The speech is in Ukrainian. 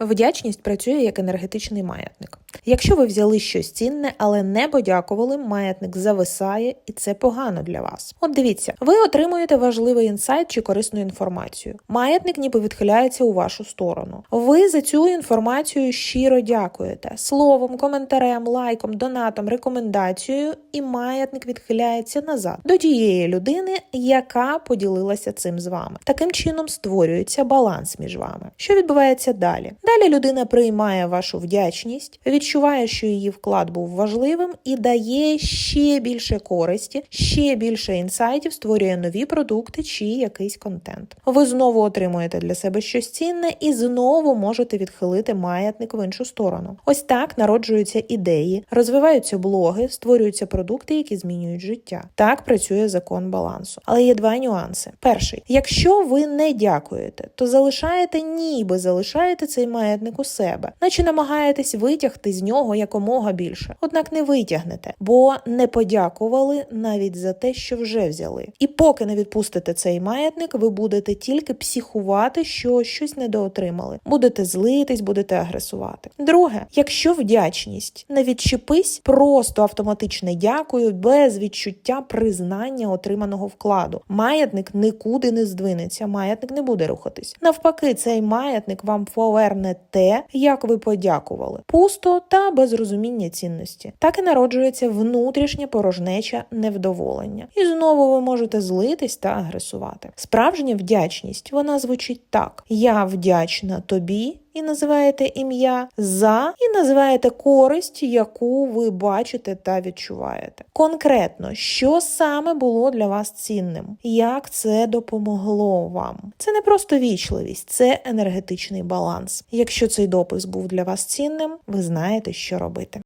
Вдячність працює як енергетичний маятник. Якщо ви взяли щось цінне, але не подякували, маятник зависає, і це погано для вас. От дивіться, ви отримуєте важливий інсайт чи корисну інформацію. Маятник ніби відхиляється у вашу сторону. Ви за цю інформацію щиро дякуєте словом, коментарем, лайком, донатом, рекомендацією, і маятник відхиляється назад до тієї людини, яка поділилася цим з вами. Таким чином створюється баланс між вами. Що відбувається далі? Далі людина приймає вашу вдячність, відчуває, що її вклад був важливим, і дає ще більше користі, ще більше інсайтів, створює нові продукти чи якийсь контент. Ви знову отримуєте для себе щось цінне і знову можете відхилити маятник в іншу сторону. Ось так народжуються ідеї, розвиваються блоги, створюються продукти, які змінюють життя. Так працює закон балансу. Але є два нюанси. Перший, якщо ви не дякуєте, то залишаєте, ніби залишаєте цей маятник у себе, наче намагаєтесь витягти з нього якомога більше. Однак не витягнете, бо не подякували навіть за те, що вже взяли. І поки не відпустите цей маятник, ви будете тільки психувати, що щось недоотримали. Будете злитись, будете агресувати. Друге, якщо вдячність не відчепись, просто автоматичне дякую без відчуття признання отриманого вкладу. Маятник нікуди не здвинеться, маятник не буде рухатись. Навпаки, цей маятник вам поверне те, як ви подякували, пусто та без розуміння цінності. Так і народжується внутрішня порожнеча невдоволення. І знову ви можете злитись та агресувати. Справжня вдячність вона звучить так: я вдячна тобі. І називаєте ім'я за, і називаєте користь, яку ви бачите та відчуваєте. Конкретно, що саме було для вас цінним, як це допомогло вам. Це не просто вічливість, це енергетичний баланс. Якщо цей допис був для вас цінним, ви знаєте, що робити.